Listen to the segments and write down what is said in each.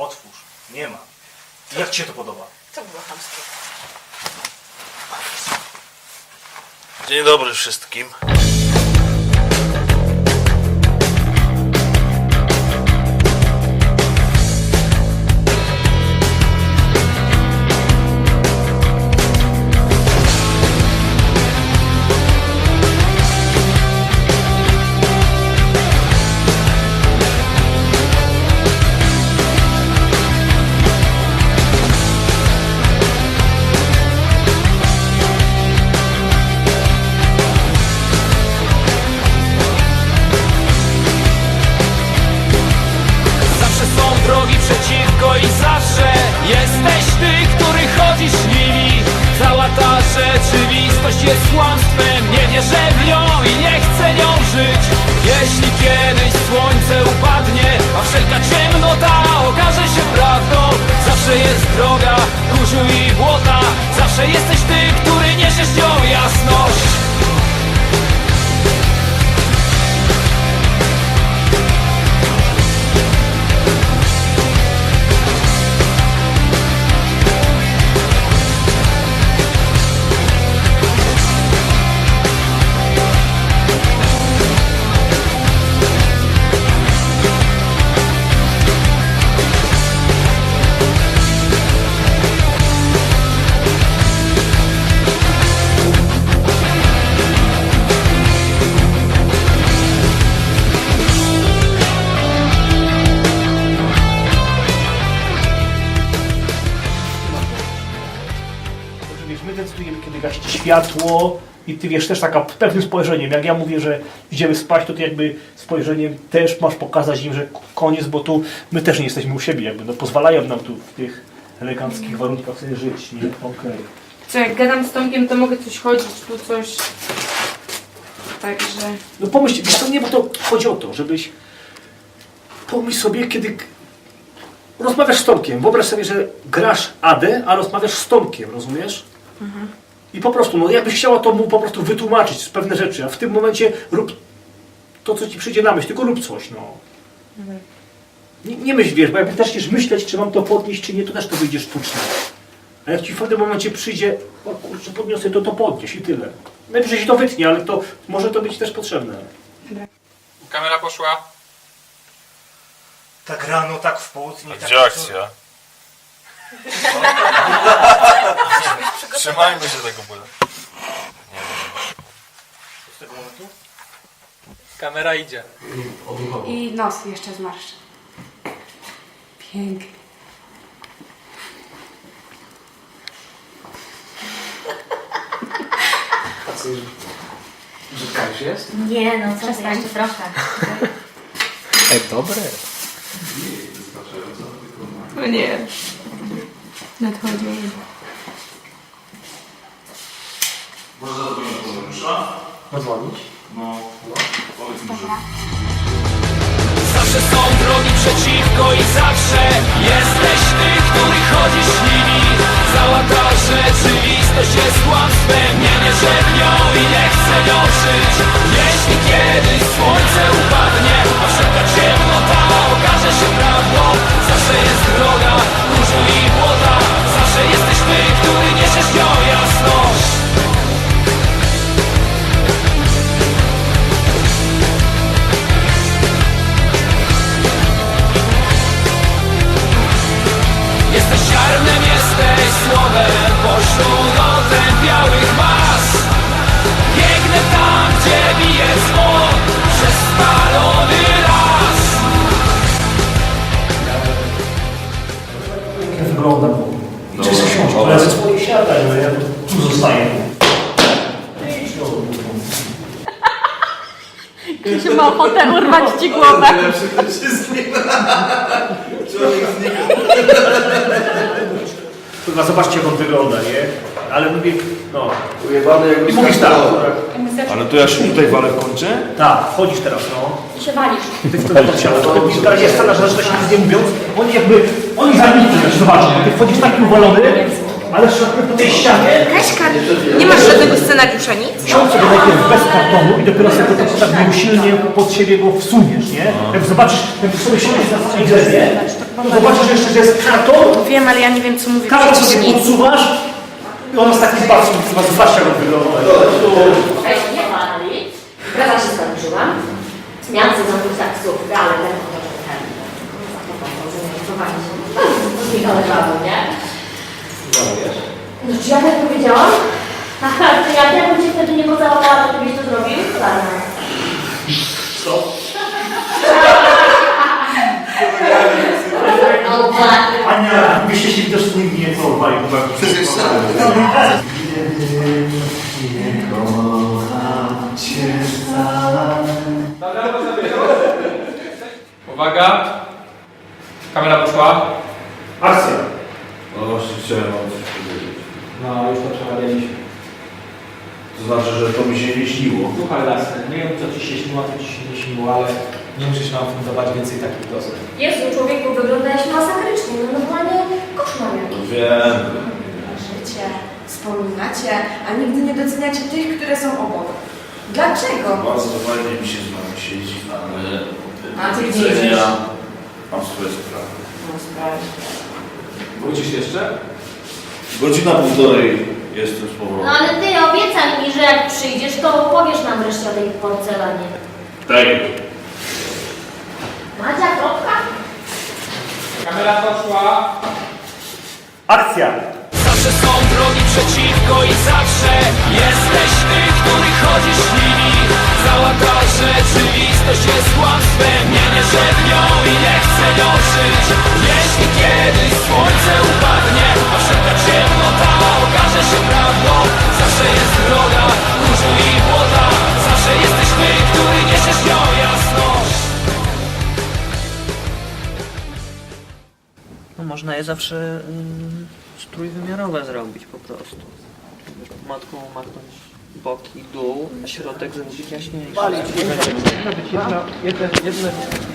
Otwórz. Nie ma. Jak ci się to podoba? To było chamskie. Dzień dobry wszystkim. Jesteś ty, który chodzisz nimi. Cała ta rzeczywistość jest kłamstwem. Nie wierzę w nią i nie chcę nią żyć. Jeśli kiedyś słońce upadnie A wszelka ciemnota okaże się prawdą. Zawsze jest droga, kurzu i błota. Zawsze jesteś ty, który niesiesz nią jasność światło i ty wiesz, też taka pewnym spojrzeniem. Jak ja mówię, że idziemy spać, to ty jakby spojrzeniem też masz pokazać im, że koniec, bo tu my też nie jesteśmy u siebie, jakby no, pozwalają nam tu w tych eleganckich warunkach sobie żyć, nie? Okej. Co, jak gadam z Tomkiem, to mogę coś chodzić, tu coś... Także... No pomyśl, wiesz co, nie, bo to chodzi o to, żebyś pomyśl sobie, kiedy rozmawiasz z Tomkiem, wyobraź sobie, że grasz Adę, a rozmawiasz z Tomkiem, rozumiesz? I po prostu, no jakbyś chciała to mu po prostu wytłumaczyć pewne rzeczy, a w tym momencie rób to, co ci przyjdzie na myśl, tylko rób coś, no. Nie, nie myśl, wiesz, bo jakby zaczniesz myśleć, czy mam to podnieść, czy nie, to też to wyjdzie sztuczne. A jak ci w pewnym momencie przyjdzie, o kurczę, podniosę to, to podnieś i tyle. Najwyżej się to wytnie, ale to może to być też potrzebne. Kamera poszła. Tak rano, tak w południe. A gdzie akcja? Trzymajmy się tego momentu? Kamera idzie. I nos jeszcze zmarszczę. Pięknie. Nie, no co ty, jeszcze trochę. O nie. Nadchodzi. Zadzwonić? Zawsze są drogi przeciwko i zawsze jesteś ty, który chodzisz nimi. Cała ta rzeczywistość jest kłamstwem Nie wierzę w nią i nie chcę nią żyć. Jeśli kiedyś słońce upadnie A Krzysiu ma ochotę urwać ci głowę. Kurwa, zobaczcie jak on wygląda, nie? Ale mówię, no. Ujebany jak I mówisz tak. Ale to ja się tutaj walę w kącie? Tak, wchodzisz teraz, no. I się walisz. Ty wtedy podsiadasz. I teraz jest scena, że się nic nie mówiąc. Oni jakby, oni zamilkli, jak zobaczą. Ty wchodzisz taki uwalony, ale szarpy po tej ścianie. Kaśka, nie masz żadnego scenariusza, nic? Ksiądz sobie najpierw bez kartonu i dopiero sobie to tak nieusilnie pod siebie go wsuniesz, nie? Jak zobaczysz, jak sobie siedzisz na swojej glebie, Zobaczysz jeszcze, że jest karton, Wiem, ale ja nie wiem co mówię. karton sobie podsuwasz i ona z takim patrzą, chyba zobaczcie jak on wygląda. Nie wali. Prawa się skończyła. Miałam sezon tych taksówkę, ale ten może ten. Michał Żabu, nie? No, czy ja tak powiedziałam? Aha, to ja, ja bym cię wtedy nie pocałowała, to byś to zrobił? Tak. Co? Ania, byście się widocznie nigdy nie jak Przecież Uwaga. Kamera poszła. Akcja. No właśnie chciałem wam coś powiedzieć. No, już to przemawialiśmy. To znaczy, że to mi się nie śniło. Słuchaj, Lasy, nie wiem, co ci się śniło, co ci się nie śniło, ale nie musisz nam fundować więcej takich dosłów. Jezu, człowieku, wyglądałeś masakrycznie. No normalnie koszmar jakiś. Wiem. Życie, wspominacie, a nigdy nie doceniacie tych, które są obok. Dlaczego? Bardzo fajnie mi się z wami siedzi, ale A ty gdzie widzenia idziesz? mam swoje sprawy. No, sprawy. Wrócisz jeszcze? Godzina półtorej jestem z No powrotem. ale ty obiecaj mi, że jak przyjdziesz, to powiesz nam wreszcie o tej porcelanie. Tak. Madzia, kropka? Kamera poszła. Akcja. Zawsze są drogi przeciwko i zawsze jesteś ty, który chodzisz nimi Cała ta rzeczywistość jest kłamstwem Nie wierzę w nią i nie chcę nią żyć Jeśli kiedyś słońce upadnie się prawdą Zawsze jest droga kurzu i błota Zawsze jesteś ty, który niesiesz nią jasność No można je zawsze ym, trójwymiarowe zrobić po prostu. Wiesz, Matką machnąć boki, dół, a środek zrobić jaśniejszy. Jedno, jedno, jedno,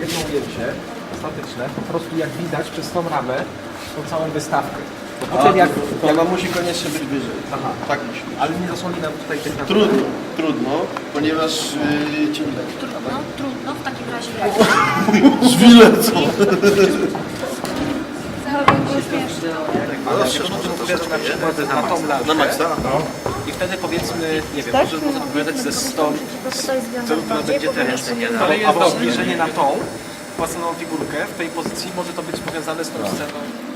jedno ujęcie statyczne, po prostu jak widać przez tą ramę, tą całą wystawkę. Bo potem jak, jak... Ona musi koniecznie być wyżej. Aha, Tak musi być. ale nie zasłoni nam tutaj tych na Trudno, trudno, ponieważ yy, cię widać. Trudno, trudno w takim razie. Żwile co? Ale się może odpowiadać na przykład na tą lampę. Na maksa? I wtedy powiedzmy, nie wiem, może może odpowiadać ze 100, co to będzie teraz, ale albo zbliżenie na tą płaconą figurkę w tej pozycji może to być powiązane z tą sceną.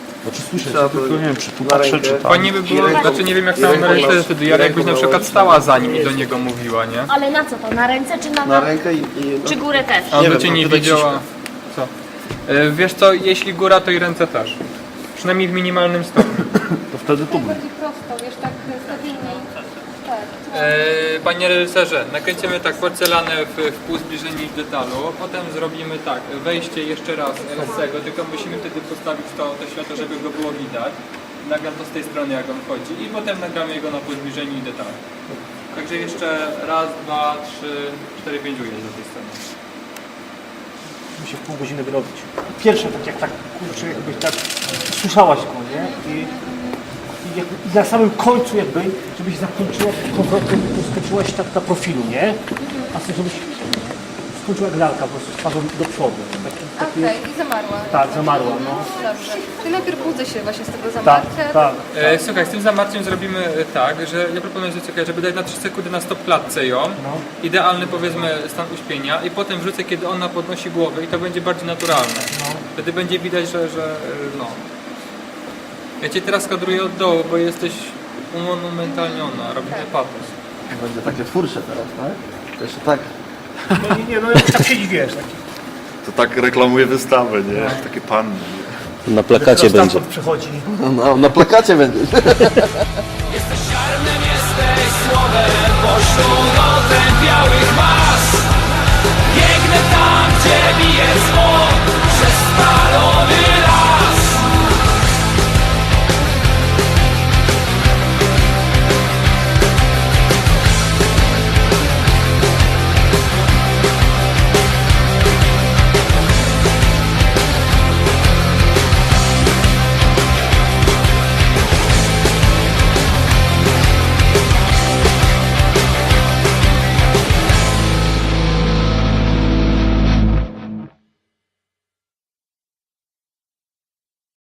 Trzeba tylko, nie wiem, czy tu patrzę, czy tam. Fajnie by było, znaczy nie wiem jak tam na ręce wtedy, ale jakbyś na przykład stała za nim i do niego mówiła, nie? Ale na co to? Na ręce czy na, Na rękę i... i Czy górę też? A on Nie by wiem, cię no nie tutaj widziała. Co? E, Wiesz co, jeśli góra, to i ręce też. Przynajmniej w minimalnym stopniu. To wtedy tu będzie. prosto, wiesz, tak. Tak. Panie reżyserze, nakręcimy tak porcelanę w, w pół zbliżeniu detalu, potem zrobimy tak, wejście jeszcze raz z tego, tylko musimy wtedy postawić to, to światło, żeby go było widać. Nagram to z tej strony, jak on wchodzi i potem nagramy jego na pół zbliżeniu i detalu. Także jeszcze raz, dwa, trzy, cztery, pięć ujęć do tej strony. Musi pół godziny wyrobić. Pierwsze, tak jak tak, kurczę, jakbyś tak słyszałaś go, nie? I, i, jak, i na samym końcu jakby, żebyś zakończyła powrotem, skończyłaś tak na profilu, nie? A chcę, żebyś skończyła jak lalka, po prostu z twarzą do przodu. Taki, taki, Okej, i zamarła. Tak, zamarła, no. Dobrze. To najpierw budzę się właśnie z tego Tak, zamarcia. tak. E, słuchaj, z tym zamarciem zrobimy e, tak, że ja proponuję, że czekaj, żeby dać na 3 sekundy na stop klatce ją, No. idealny powiedzmy stan uśpienia i potem wrzucę, kiedy ona podnosi głowę i to będzie bardziej naturalne. Wtedy będzie widać, że, że e, no. Ja cię teraz kadruję od dołu, bo jesteś umonumentalniona, robimy patos. Będzie takie twórcze teraz, tak? To jeszcze tak. No nie, nie, no jak tak siedzi, wiesz, taki. To tak reklamuje wystawę, nie? Takie panny. Na plakacie Teraz będzie. stamtąd przychodzi. No, na plakacie będzie. Jesteś ziarnem, jesteś słowem Pośród otępiałych